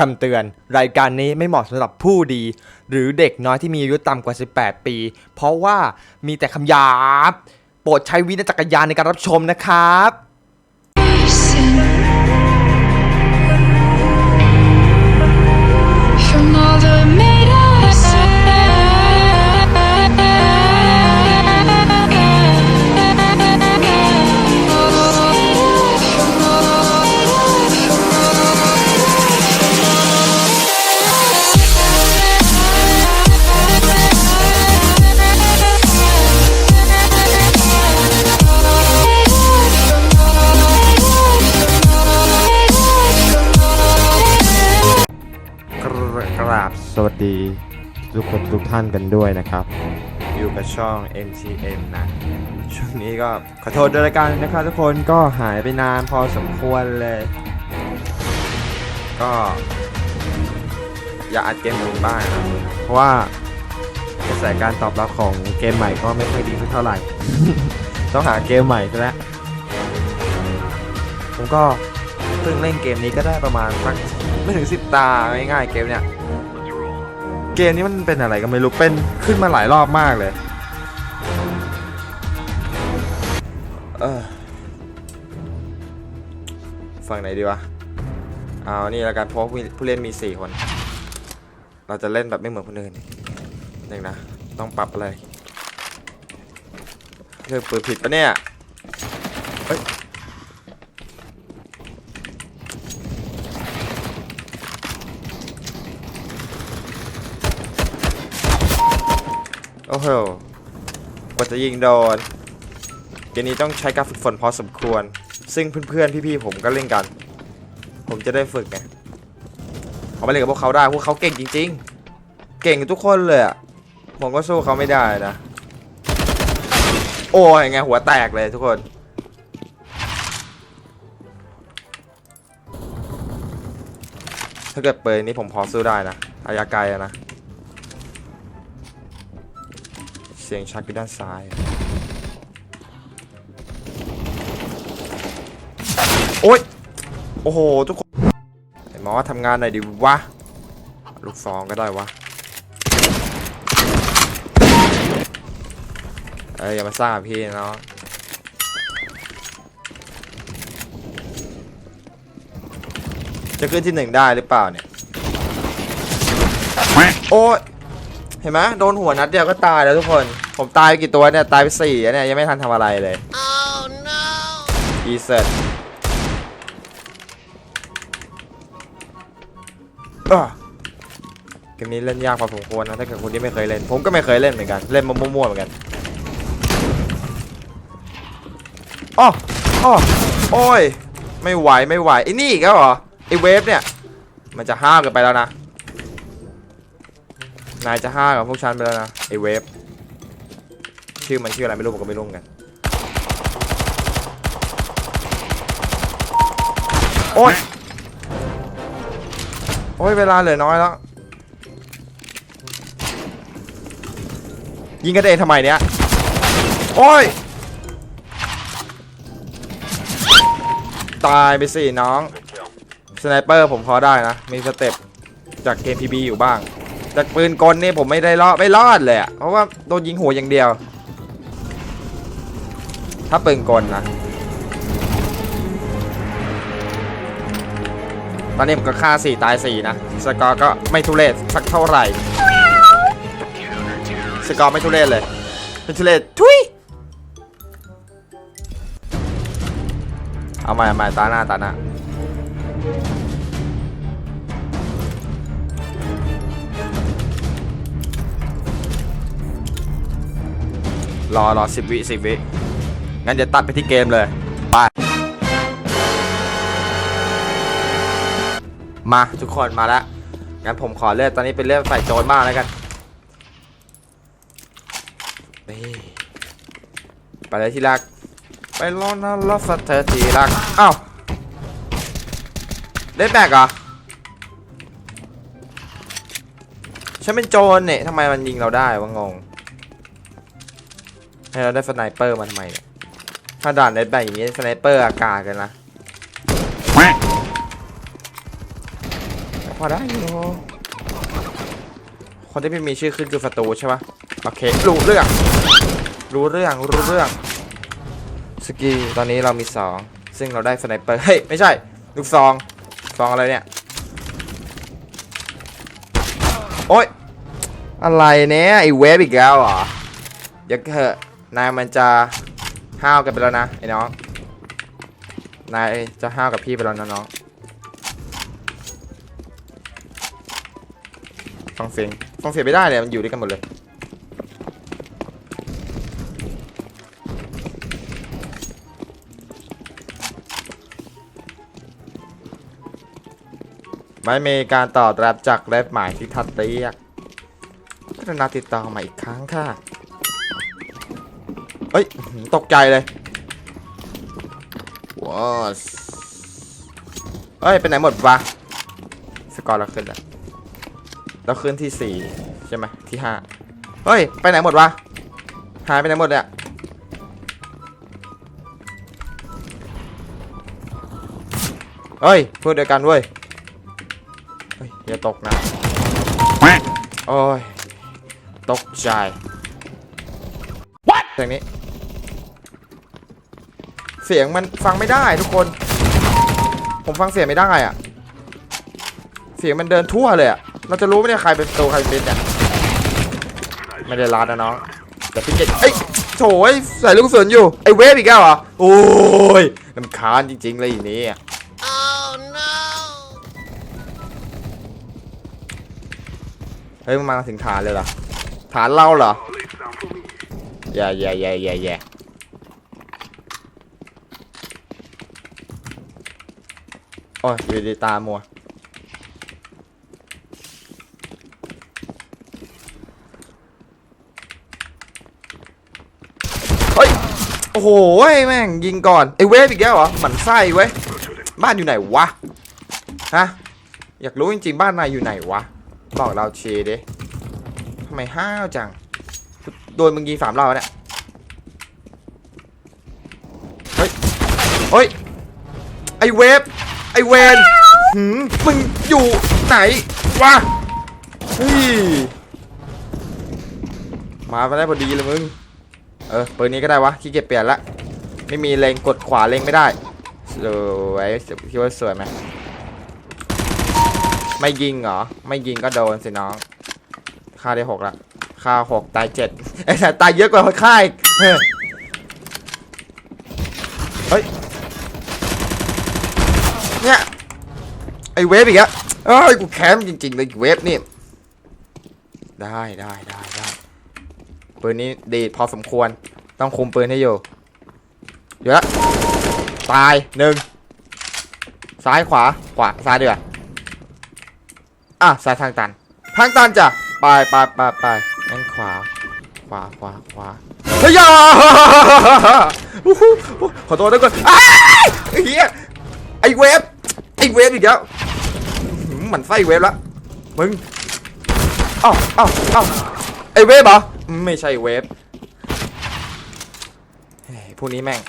คำเตือน รายการนี้ไม่เหมาะสำหรับผู้ดี หรือเด็กน้อยที่มีอายุต่ำกว่า 18 ปี เพราะว่ามีแต่คำหยาบ โปรดใช้วิจารณญานในการรับชมนะครับ ดี ทุกคนทุกท่านกันด้วยนะครับ อยู่กับช่อง MCM นะ ช่วงนี้ก็ขอโทษด้วยละกันนะครับทุกคนก็หายไปนานพอสมควรเลย ก็อยากอัดเกมอื่นบ้างนะเพราะว่ากระแสการตอบรับของเกมใหม่ก็ไม่ค่อยดีสักเท่าไหร่ ต้องหาเกมใหม่ซะแล้วผมก็เพิ่งเล่นเกมนี้ก็ได้ประมาณสักไม่ถึงสิบตาง่ายๆเกมเนี้ย กมนี้มันเป็นอะไรก็ไม่รู้เป็นขึ้นมาหลายรอบมากเลยเออฝั่งไหนดีวะเอานี่ล้วกันเพราะผู้เล่นมี 4 คน เราจะเล่นแบบไม่เหมือนคนอื่นหนึ่งนะ ต้องปรับอะไรเลือกปืนผิดปะเนี่ยเฮ้ย โอ้โห กว่าจะยิงโดน เกมนี้ต้องใช้การฝึกฝนพอสมควร ซึ่งเพื่อนๆ พี่ๆ ผมก็เล่นกัน ผมจะได้ฝึกไงเขาไปเล่นกับพวกเขาได้ พวกเขาเก่งจริง ๆ เก่งทุกคนเลยอะผมก็สู้เขาไม่ได้นะ โอ้ยไงหัวแตกเลยทุกคน ถ้าเกิดเปิดนี้ผมพอสู้ได้นะระยะไกลนะ สียงชักอยู่ด้านซ้าย โอ๊ย โอ้โห ทุกคน ไอ้หมอทำงานหน่อยดิวะ ลูกซองก็ได้วะ เอ้ย อย่ามาซ่าบพี่เนาะจะขึ้นที่หนึ่งได้หรือเปล่าเนี่ย โอ้ย เห็นไหมโดนหัวนัดเดียวก็ตายแล้วทุกคน ผมตายไปกี่ตัวเนี่ย ตายไปสี่อะเนี่ย ยังไม่ทันทำอะไรเลย oh no อีเซตเกมนี้เล่นยากพอสมควรนะ ถ้าเกิดคนที่ไม่เคยเล่น ผมก็ไม่เคยเล่นเหมือนกัน เล่นมามั่วๆเหมือนกันอ้ออ้อโอ้ย ไม่ไหวไม่ไหวไอ้นี่อีกแล้วเหรอไอ้เวฟเนี่ย มันจะห้าวเกันไปแล้วนะ นายจะห้ากับพวกฉันไปแล้วนะไอเวฟชื่อมันชื่ออะไรไม่รู้ผมก็ไม่รู้เหมือนกันโอ้ยโอ้ยเวลาเหลือน้อยแล้วยิงกันเองทำไมเนี้ยโอ้ยตายไปสิน้องสไนเปอร์ผมพอได้นะ มีสเต็ปจากเกมพีบีอยู่บ้าง จากปืนกลนี่ผมไม่ได้รอดไม่รอดเลยอะเพราะว่าโดนยิงหัวอย่างเดียว ถ้าปืนกลนะตอนนี้ผมก็ฆ่า4ตาย4นะสกอร์ก็ไม่ทุเรศสักเท่าไหร่สกอร์ไม่ทุเรศเลยไม่ทุเรศทุยเอาใหม่เอาใหม่ตาหน้าตาหน้า รอรอสิบวิสิบวิ งั้นจะตัดไปที่เกมเลย ไป มาทุกคนมาแล้ว งั้นผมขอเลือกตอนนี้เป็นเลือกใส่โจรมากแล้วกัน นี่ ไปเลยที่รัก ไปรอนะรอสัตเธอที่รัก อ้าวเล่นแบกเหรอฉันเป็นโจรเนี่ยทำไมมันยิงเราได้วะงง ให้เราได้สไนเปอร์มาทำไมเนี่ยถ้าด่านเน็ตแบบอย่างนี้สไนเปอร์อากาศกันนะพอได้อยู่คนที่ไม่มีชื่อขึ้นคือศัตรูใช่ปะโอเค รู้เรื่อง รู้เรื่อง รู้เรื่อง สกีตอนนี้เรามีสองซึ่งเราได้สไนเปอร์ เฮ้ย ไม่ใช่ ลูกซอง ซองอะไรเนี่ย โอ๊ย อะไรเนี่ยไอเวฟอีกแล้วเหรออย่าเถอะ นายมันจะห้าวกันไปแล้วนะไอ้น้อง นายจะห้าวกับพี่ไปแล้วนะน้องฟังเสียงฟังเสียงไม่ได้เลยมันอยู่ด้วยกันหมดเลย ไม่มีการตอบรับจากแรปหมายที่ทัดเรียกกรณาติดต่อมาอีกครั้งค่ะ เอ้ยอื้อหือตกใจเลยว้าวเอ้ยไปไหนหมดวะ สกอร์เราขึ้นแล้วเราขึ้นที่สี่ใช่ไหมที่ห้าเฮ้ย ไปไหนหมดวะ หายไปไหนหมดเนี่ยเฮ้ยพูดเดียวกันเว้ยเฮ้ยอย่าตกนะโอ้ย ตกใจ What เสียงนี้ เสียงมันฟังไม่ได้ทุกคน ผมฟังเสียงไม่ได้อะเสียงมันเดินทั่วเลยอะเราจะรู้ไหมเนี่ยใครเป็นตัวใครเป็นเนี่ยไม่ได้รัดนะน้องแต่พี่เกดเอ้ยโถยใส่ลูกกระสุนอยู่ไอ้เวฟอีกแล้วเหรอโอ้ยลำคาญจริงๆเลยอย่างนี้เฮ้ยมึงมาถึงฐานเลยเหรอฐานเราเหรออย่าอย่าอย่าอย่าอย่ โอ้ยอยู่ดีตามัวเฮ้ย โอ้โหแม่งยิงก่อนไอ้เวฟอีกแล้วเหรอหมันไส้เว้ย บ้านอยู่ไหนวะ ฮะ อยากรู้จริงๆ บ้านนายอยู่ไหนวะ บอกเราเชดิทำไมห้าวจัง โดนมึงยิงสามเรอบแล้วเนี่ย เฮ้ย เฮ้ย ไอเวฟ ไอเวนหืมมึงอยู่ไหนวะเฮ้ยมาไปได้พอดีเลยมึง เออปืนนี้ก็ได้วะขี้เกียจเปลี่ยนละ ไม่มีเลงกดขวาเลงไม่ได้สวยคิดว่าสวยไหมไม่ยิงเหรอ ไม่ยิงก็โดนสิน้องค่าได้หกละค่าหกตายเจ็ดไอ้แต่ตายเยอะกว่าค่าอีกเฮ้ยเฮ้ย เนี่ย ไอ้เวฟอีกอะเอ้ยกูแค้นจริงๆเลยเวฟนี่ ได้ได้ได้ได้ปืนนี้ดีพอสมควร ต้องคุมปืนให้อยู่เดี๋ยวละตายหนึ่งซ้ายขวาขวาซ้ายดีกว่าอะซ้ายทางตัน ทางตันจ้ะไปไปไปไปงั้นขวา ขวาขวาขวาเฮ้ยอย่าอู้หูขอโทษด้วยก่อนไอ้เฮียไอ้เวฟไอ้เวฟอีกแล้ว หมันไส้เวฟละมึงอ้าเอ้าเอ้าวไอเวฟเหรอไม่ใช่เวฟเฮ้ยพวกนี้แม่ง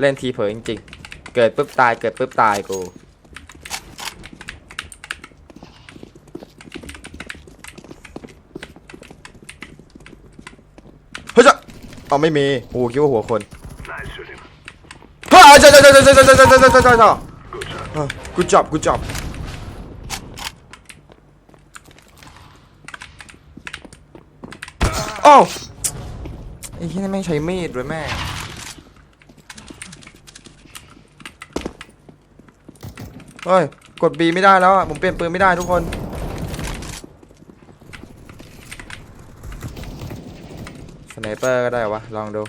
เล่นทีเผลอจริงๆ เกิดปุ๊บตายเกิดปุ๊บตายกูเฮ้ยจ้ะเอาไม่มีโอ้คิดว่าหัวคนเฮ้ยใช่ใช่ใช่ใช่ใช่ใช่ใช่ใช่ใช่ใช่ใช่กูจับกูจับโอ้าว ไอ้ที่นี่แม่งใช้มีดด้วยแม่เฮ้ย กด B ไม่ได้แล้วผมเปลี่ยนปืนไม่ได้ทุกคน สไนเปอร์ก็ได้วะ ลองดู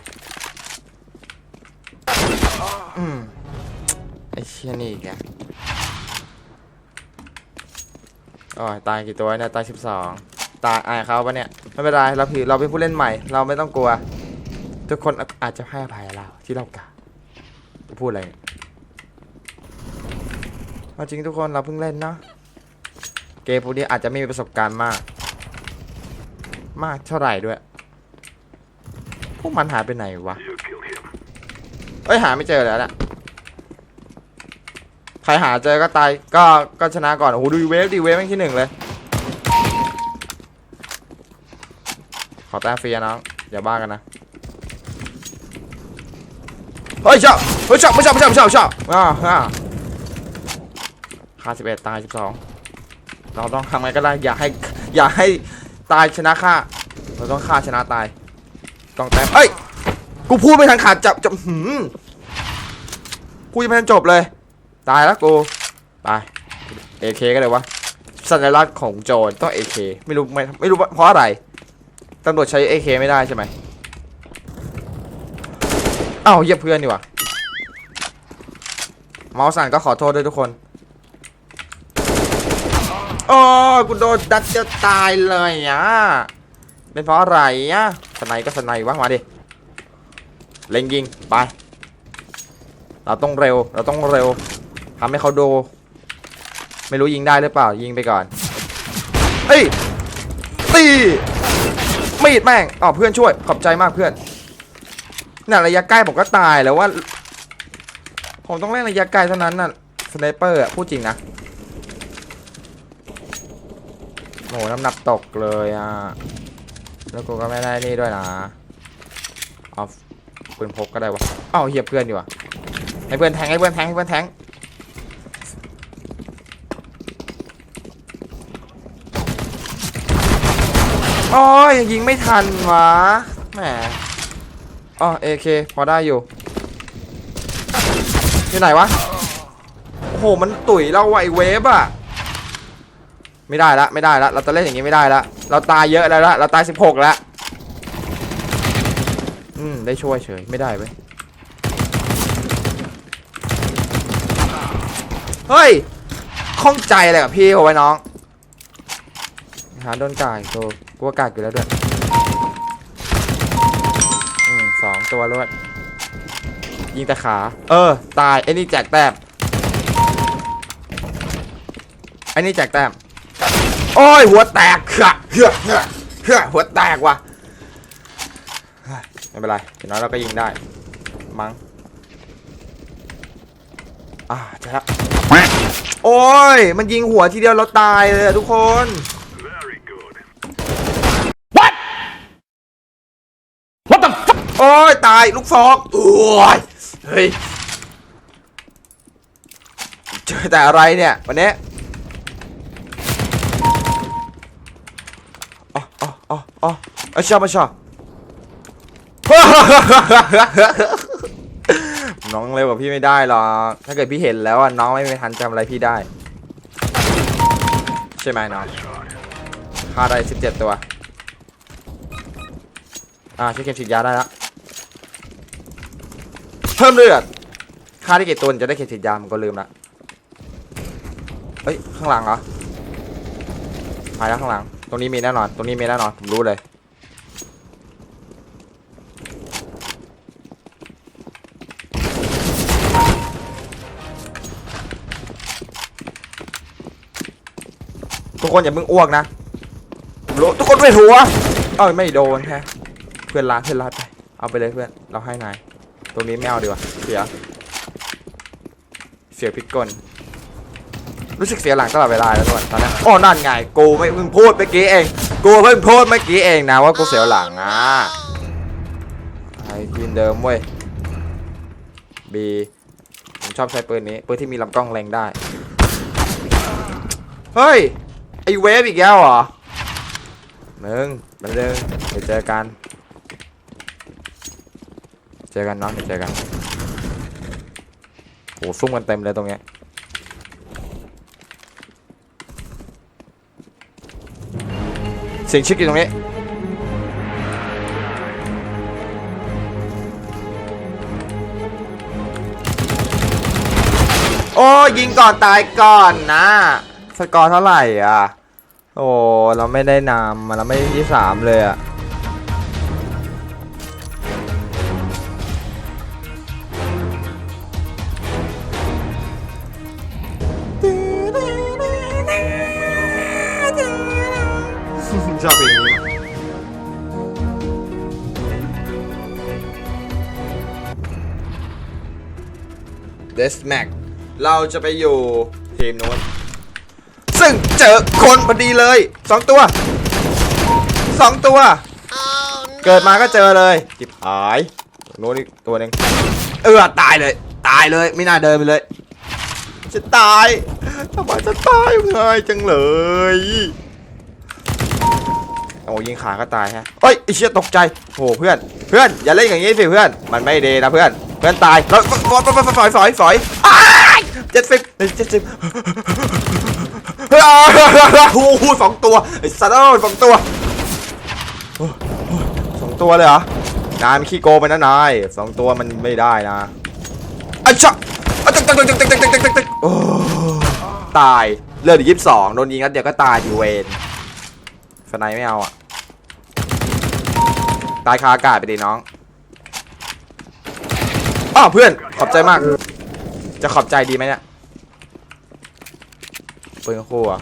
ไอ้เชี่ยนี่อีกอะอ๋อตายกี่ตัวเนี่ย ตายสิบสอง ตายอายเขาปะเนี่ยไม่เป็นไรเราคือเราเป็นผู้เล่นใหม่ เราไม่ต้องกลัว ทุกคนอาจจะให้อภัยเราที่เรากะจะพูดอะไรเอาจริงทุกคนเราเพิ่งเล่นเนาะเกมพวกนี้อาจจะไม่มีประสบการณ์มาก มากเท่าไหร่ด้วย พวกมันหายไปไหนวะเอ้ยหาไม่เจอแล้วน่ะใครหาเจอก็ตายก็ก็ชนะก่อนโอ้โหดูเวฟดิเวฟแม่งที่หนึ่งเลย ขอ แต้มฟรีนะอย่าบ้ากันนะเฮ้ยเจ้าเฮ้ยเจ้าไม่เจ้าไม่เจ้าไม่เจ้าไม่เจ้าอ่าอ่าค่าสิบเอ็ดตายสิบสองเราต้องทำไงก็ได้อย่าให้อย่าให้ตายชนะค่าเราต้องฆ่าชนะตายต้องแต้มเอ้ยกูพูดไม่ทันขาดจับจับหืมพูดยังไม่ทันจบเลย ตายแล้วกูไปเอเคก็เลยวะสัญลักษณ์ของโจรต้องเอเคไม่รู้ไม่ไม่รู้เพราะอะไร ตำรวจใช้เอเคไม่ได้ใช่ไหมอ้าวเหยียบเพื่อนดีกว่าเมาส์สั่นก็ขอโทษด้วยทุกคนโอ้กูโดนดัดจะตายเลยอะเป็นเพราะอะไรอะสไนก็สไนวะมาดิเล็งยิงไป เราต้องเร็ว เราต้องเร็วทำให้เขาดูไม่รู้ยิงได้หรือเปล่ายิงไปก่อนเฮ้ยตี มีดแม่งอ๋อเพื่อนช่วยขอบใจมากเพื่อนเนี่ยระยะใกล้ผมก็ตายแล้วว่า ผมต้องเล่นระยะไกลเท่านั้นน่ะสไนเปอร์อะพูดจริงนะโหน้ำหนักตกเลยอะ แล้วกูก็ไม่ได้นี่ด้วยนะเอาปืนพกก็ได้วะเอ้าเฮียเพื่อนดีกว่าให้เพื่อนแทงให้เพื่อนแทงให้เพื่อนแทง โอ้ยยิงไม่ทันวะแหมอ๋อเอเคพอได้อยู่ที่ไหนวะ โอ้โห มันตุ๋ยเราไวเวฟอะไม่ได้ละไม่ได้ละเราจะเล่นอย่างนี้ไม่ได้ละเราตายเยอะแล้วละเราตาย 16แล้วอืมได้ช่วยเฉยไม่ได้เว้ยเฮ้ยข้องใจอะไรกับพี่เขาไว้น้อง หาโดนกายตัวกูว่ากากอยู่แล้วด้วยอืมสองตัวรวดยิงแต่ขา เออ ตายไอ้นี่แจกแต้มไอ้นี่แจกแต้มโอ้ยหัวแตกเฮ้อเฮ้อเฮ้อเฮ้อหัวแตกว่ะไม่เป็นไรอย่างน้อยเราก็ยิงได้ มั้งอ่าเจอแล้วโอ้ย มันยิงหัวทีเดียวเราตายเลยทุกคน What the fuck โอ้ ยตายลูกซองโอ้ยเฮ้ยเจอแต่อะไรเนี่ยวันนี้อ๋ออ๋ออ๋ออ๋ออาชามาชาน้องเร็วกว่าพี่ไม่ได้หรอกถ้าเกิดพี่เห็นแล้วอะน้องไม่มีทันจำอะไรพี่ได้ ใช่ไหมน้องฆ่าได้สิบเจ็ดตัว อ่าใช้เข็มฉีดยาได้แล้ว เพิ่มเลือดฆ่าได้กี่ตัวจะได้เข็มฉีดยามันก็ลืมละเฮ้ยข้างหลังเหรอหายแล้วข้างหลัง ตรงนี้มีแน่นอน ตรงนี้มีแน่นอนผมรู้เลยทุกคนอย่าเพิ่งอ้วกนะรู้ทุกคนไม่หัว เอ้ยไม่โดนแฮะเพื่อนลาเพื่อนลาไป เอาไปเลยเพื่อน เราให้นาย ตรงนี้ไม่เอาดีกว่าเสีย เสียพิกลรู้สึกเสียหลังตลอดเวลาแล้วทุกคนตอนนี้โอ้นั่นไงกูไม่เพิ่งพูดเมื่อกี้เองกูเพิ่งพูดเมื่อกี้เองนะว่ากูเสียหลังอะไอ้ทีมเดิมเว้ยบีผมชอบใช้ปืนนี้ปืนที่มีลำกล้องเล็งได้ เฮ้ย ไอเวฟอีกแล้วเหรอมึงมาเดินเดี๋ยวเจอกัน จอกันเนาะเดี๋ยวเจอกันโหซุ่มกันเต็มเลยตรงเนี้ยเสียงชิคอยู่ตรงนี้โอ้ยิงก่อนตายก่อนนะสกอร์เท่าไหร่อะ โอ้เราไม่ได้นำเราไม่ได้ที่สามเลยอะ เดสแม็กเราจะไปอยู่ทีมนู้นซึ่งเจอคนพอดีเลยสองตัวสองตัว เกิดมาก็เจอเลยจิบหายโน้นอีกตัวหนึ่งเออตายเลย ตายเลยไม่น่าเดินไปเลย จะตายทำไมจะตายง่ายจังเลยโอ้ยิงขาก็ตายฮะเอ้ยไอเชี่ยตกใจโหเพื่อน เพื่อนอย่าเล่นอย่างนี้สิเพื่อน มันไม่ดีนะเพื่อน เพื่อนตายแล้วฝอยฝอยฝอยฝอยฝอยเจ็ดสิบเจ็ดสิบโอ้โหสองตัวไอ้สัตว์เอ้ยสองตัวสองตัวเลยเหรอนายมันขี้โกไปนะนายสองตัวมันไม่ได้นะอ้ชะอ้ตึกตึกตึกตึกตึกตึกตึกตึกตึกตายเลือดยี่สิบสองโดนยิงนัดเดียวก็ตายอยู่เวนสไนไม่เอาอะตายคาอากาศไปดิน้อง อ้าวเพื่อนขอบใจมาก จะขอบใจดีไหมเนี่ยปืนคู่อะ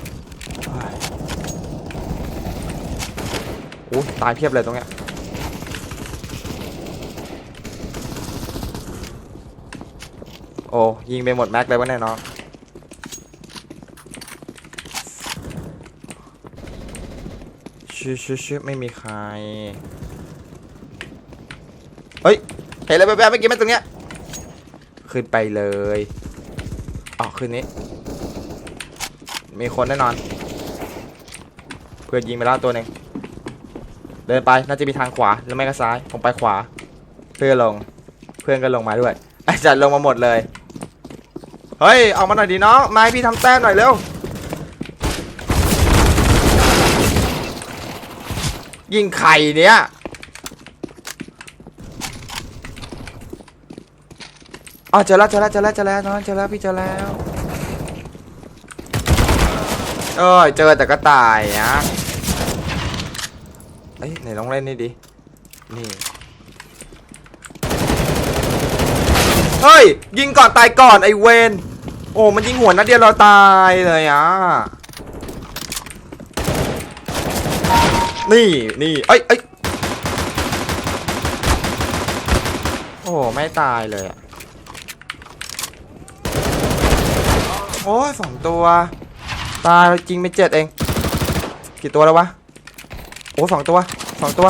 โอ้ตายเพียบเลยตรงเนี้ยโอ้ยิงไปหมดแม็กเลยวะเนี่ยน้องชิชิชิไม่มีใคร เฮ้ย เห็นอะไรแบบๆเมื่อกี้ไหมตรงเนี้ย ขึ้นไปเลยอ๋อขึ้นนี้ มีคนแน่นอน เพื่อนยิงไปแล้วตัวหนึ่งเดินไปน่าจะมีทางขวาหรือไม่ก็ซ้ายผมไปขวา เพื่อนลงเพื่อนก็ลงมาด้วยไอ้จัดลงมาหมดเลยเฮ้ยเอามาหน่อยดิน้องมาให้พี่ทำแต้มหน่อยเร็วยิงไข่เนี้ย อ๋อเจอแล้วเจอแล้วเจอแล้วเจอแล้วน้องเจอแล้วพี่เจอแล้วเอ้ยเจอแต่ก็ตายนะเอ้ยไหนลองเล่นนี่ดิ นี่ เฮ้ย ยิงก่อนตายก่อนไอเวนโอ้มันยิงหัวนัดเดียวเราตายเลยอะ นี่นี่เอ้ยเอ้ยโอ้ไม่ตายเลยอะ โอ้ยสองตัว ตายจริงไม่เจ็ดเอง กี่ตัวแล้ววะ โอ้สองตัวสองตัว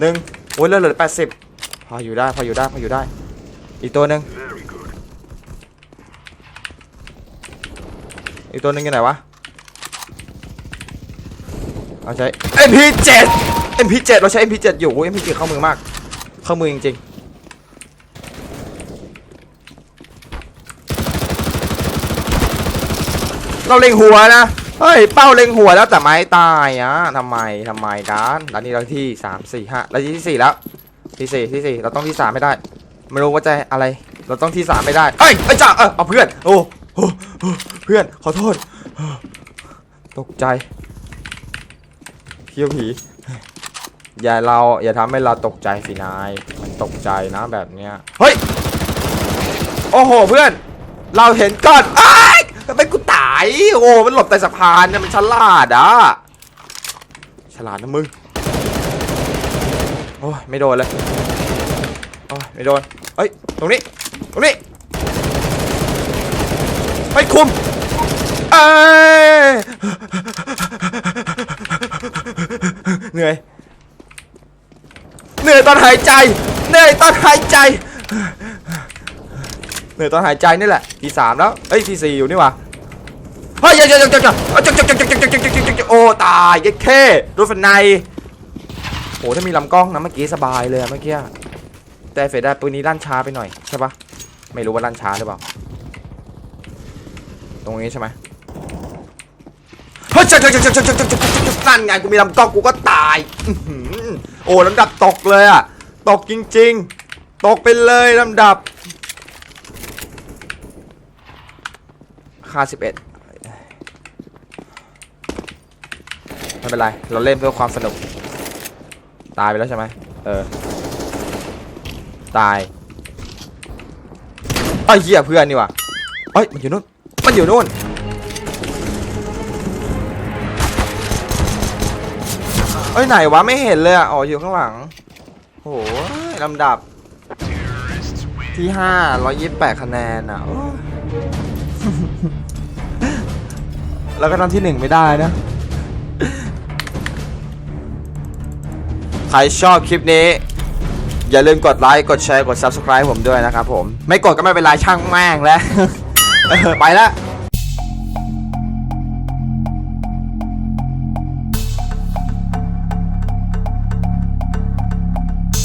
หนึ่งโอ้ยเหลือเหลือแปดสิบพออยู่ได้พออยู่ได้พออยู่ได้ อีกตัวหนึ่งอีกตัวหนึ่งอยู่ไหนวะเอาใช้ MP7 MP7 เราใช้ MP7 อยู่โอ้ย MP7 เข้ามือมาก เข้ามือจริงๆ เราเล็งหัวนะ เฮ้ย เป้าเล็งหัวแล้วแต่ไม้ตายอะทำไมทำไมกันแล้วนี่เราที่สามสี่ห้าเราที่สี่แล้ว ที่สี่ที่สี่เราต้องที่สามไม่ได้ ไม่รู้ว่าจะอะไร เราต้องที่สามไม่ได้ เอ้ยไอ้จ่าเออเอาเพื่อน โอ้โอ้โอ้เพื่อน ขอโทษ ตกใจเพี้ยวผีอย่าเราอย่าทำให้เราตกใจสินาย มันตกใจนะแบบเนี้ย เฮ้ย โอ้โหเพื่อน เราเห็นก่อนไอ้ยไมกู โอ้มันหลบใต้สะพานเนี่ยมันฉลาดอะฉลาดนะมึงโอ้ยไม่โดนเลยโอ้ยไม่โดนเฮ้ยตรงนี้ตรงนี้เฮ้ยคุมเอ้ยเหนื่อยเหนื่อยตอนหายใจเหนื่อยตอนหายใจเหนื่อยตอนหายใจนี่แหละทีสามแล้วเอ้ยทีสี่อยู่นี่ว่า เฮ้ยยยังยังยังยังจังจังจังจังจังจังจังจังจังโอ้ตายยัดเข้รถฟันในโอ้ถ้ามีลำกล้องนะเมื่อกี้สบายเลยเมื่อกี้แต่เฟดได้ปืนนี้ลั่นช้าไปหน่อยใช่ปะไม่รู้ว่าลั่นช้าหรือเปล่า ตรงนี้ใช่ไหมเฮ้ยจังจังจังจังจังจังจังจังนั่นไงกูมีลำกล้องกูก็ตายโอ้ลำดับตกเลยอะตกจริง ๆ ตกไปเลยลำดับค่าสิบเอ็ด ไม่เป็นไร เราเล่นเพื่อความสนุก ตายไปแล้วใช่ไหมเออ ตายไอ้ยเหี้ยเพื่อนนี่ว่ะเอ้ยมันอยู่นู่น มันอยู่นู่น เอ้ยไหนวะไม่เห็นเลยอะ อ๋ออยู่ข้างหลังโอ้โหลำดับ ที่ห้าร้อยยี่สิบแปดคะแนนอะแล้วก็ทำที่หนึ่งไม่ได้นะ รชอบคลิปนี้ อย่าลืมกดไลค์ กดแชร์ กด Subscribe ผมด้วยนะครับผม ไม่กดก็ไม่เป็นไรช่างแม่งแล้ว ไปละ